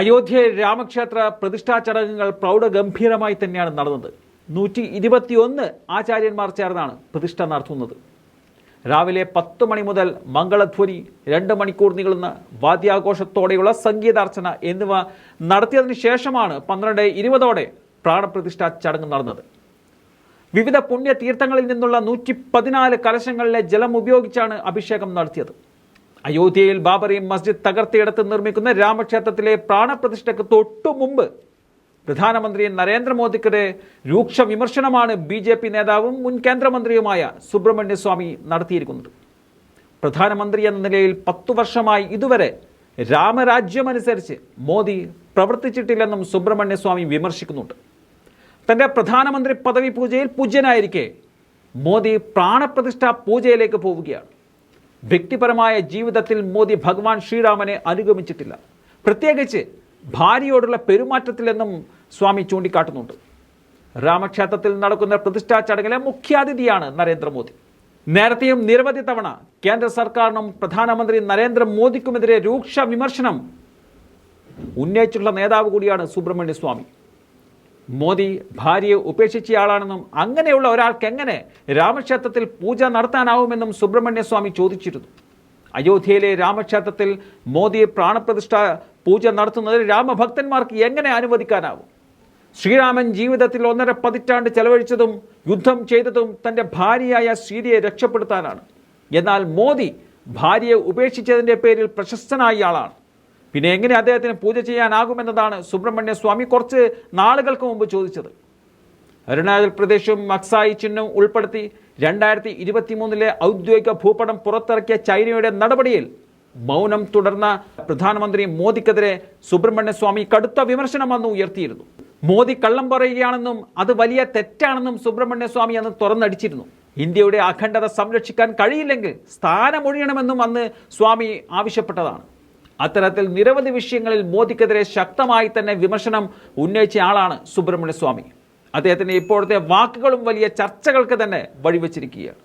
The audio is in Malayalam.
അയോധ്യയിൽ രാമക്ഷേത്ര പ്രതിഷ്ഠാ ചടങ്ങുകൾ പ്രൗഢഗംഭീരമായി തന്നെയാണ് നടന്നത്. നൂറ്റി ഇരുപത്തിയൊന്ന് ആചാര്യന്മാർ ചേർന്നാണ് പ്രതിഷ്ഠ നടത്തുന്നത്. രാവിലെ പത്ത് മണി മുതൽ മംഗളധ്വനി രണ്ട് മണിക്കൂർ നീളുന്ന വാദ്യാഘോഷത്തോടെയുള്ള സംഗീതാർച്ചന എന്നിവ നടത്തിയതിനു ശേഷമാണ് പന്ത്രണ്ട് ഇരുപതോടെ പ്രാണപ്രതിഷ്ഠാ ചടങ്ങ് നടന്നത്. വിവിധ പുണ്യ തീർത്ഥങ്ങളിൽ നിന്നുള്ള നൂറ്റി പതിനാല് കലശങ്ങളിലെ ജലം ഉപയോഗിച്ചാണ് അഭിഷേകം നടത്തിയത്. അയോധ്യയിൽ ബാബറി മസ്ജിദ് തകർത്തിയിടത്ത് നിർമ്മിക്കുന്ന രാമക്ഷേത്രത്തിലെ പ്രാണപ്രതിഷ്ഠയ്ക്ക് തൊട്ടു മുമ്പ് പ്രധാനമന്ത്രി നരേന്ദ്രമോദിക്കെതിരെ രൂക്ഷ വിമർശനമാണ് ബി ജെ പി നേതാവും മുൻ കേന്ദ്രമന്ത്രിയുമായ സുബ്രഹ്മണ്യ സ്വാമി നടത്തിയിരിക്കുന്നത്. പ്രധാനമന്ത്രി എന്ന നിലയിൽ പത്തു വർഷമായി ഇതുവരെ രാമരാജ്യമനുസരിച്ച് മോദി പ്രവർത്തിച്ചിട്ടില്ലെന്നും സുബ്രഹ്മണ്യ സ്വാമി വിമർശിക്കുന്നുണ്ട്. തന്റെ പ്രധാനമന്ത്രി പദവി പൂജയിൽ പൂജ്യനായിരിക്കെ മോദി പ്രാണപ്രതിഷ്ഠ പൂജയിലേക്ക് പോവുകയാണ്. വ്യക്തിപരമായ ജീവിതത്തിൽ മോദി ഭഗവാൻ ശ്രീരാമനെ അനുഗമിച്ചിട്ടില്ല. പ്രത്യേകിച്ച് ഭാര്യയോടുള്ള പെരുമാറ്റത്തിലെന്നും സ്വാമി ചൂണ്ടിക്കാട്ടുന്നുണ്ട്. രാമക്ഷേത്രത്തിൽ നടക്കുന്ന പ്രതിഷ്ഠാ ചടങ്ങിലെ മുഖ്യാതിഥിയാണ് നരേന്ദ്രമോദി. നേരത്തെയും നിരവധി തവണ കേന്ദ്ര സർക്കാരിനും പ്രധാനമന്ത്രി നരേന്ദ്രമോദിക്കുമെതിരെ രൂക്ഷ വിമർശനം ഉന്നയിച്ചുള്ള നേതാവ് കൂടിയാണ് സുബ്രഹ്മണ്യ സ്വാമി. മോദി ഭാര്യയെ ഉപേക്ഷിച്ചയാളാണെന്നും അങ്ങനെയുള്ള ഒരാൾക്ക് എങ്ങനെ രാമക്ഷേത്രത്തിൽ പൂജ നടത്താനാവുമെന്നും സുബ്രഹ്മണ്യസ്വാമി ചോദിച്ചിരുന്നു. അയോധ്യയിലെ രാമക്ഷേത്രത്തിൽ മോദിയെ പ്രാണപ്രതിഷ്ഠ പൂജ നടത്തുന്നത് രാമഭക്തന്മാർക്ക് എങ്ങനെ അനുവദിക്കാനാവും? ശ്രീരാമൻ ജീവിതത്തിൽ ഒന്നര പതിറ്റാണ്ട് ചെലവഴിച്ചതും യുദ്ധം ചെയ്തതും തന്റെ ഭാര്യയായ സീതയെ രക്ഷപ്പെടുത്താനാണ്. എന്നാൽ മോദി ഭാര്യയെ ഉപേക്ഷിച്ചതിന്റെ പേരിൽ പ്രശസ്തനായ ആളാണ്. പിന്നെ എങ്ങനെ അദ്ദേഹത്തിന് പൂജ ചെയ്യാനാകുമെന്നതാണ് സുബ്രഹ്മണ്യ സ്വാമി കുറച്ച് നാളുകൾക്ക് മുമ്പ് ചോദിച്ചത്. അരുണാചൽ പ്രദേശും മക്സായി ചിഹ്നം ഉൾപ്പെടുത്തി രണ്ടായിരത്തി ഇരുപത്തി മൂന്നിലെ ഔദ്യോഗിക ഭൂപടം പുറത്തിറക്കിയ ചൈനയുടെ നടപടിയിൽ മൗനം തുടർന്ന പ്രധാനമന്ത്രി മോദിക്കെതിരെ സുബ്രഹ്മണ്യ സ്വാമി കടുത്ത വിമർശനം അന്ന് ഉയർത്തിയിരുന്നു. മോദി കള്ളം പറയുകയാണെന്നും അത് വലിയ തെറ്റാണെന്നും സുബ്രഹ്മണ്യ സ്വാമി അന്ന് തുറന്നടിച്ചിരുന്നു. ഇന്ത്യയുടെ അഖണ്ഡത സംരക്ഷിക്കാൻ കഴിയില്ലെങ്കിൽ സ്ഥാനമൊഴിയണമെന്നും അന്ന് സ്വാമി ആവശ്യപ്പെട്ടതാണ്. അത്തരത്തിൽ നിരവധി വിഷയങ്ങളിൽ മോദിക്കെതിരെ ശക്തമായി തന്നെ വിമർശനം ഉന്നയിച്ച ആളാണ് സുബ്രഹ്മണ്യസ്വാമി സ്വാമി. അദ്ദേഹത്തിന്റെ ഇപ്പോഴത്തെ വാക്കുകളും വലിയ ചർച്ചകൾക്ക് തന്നെ വഴിവെച്ചിരിക്കുകയാണ്.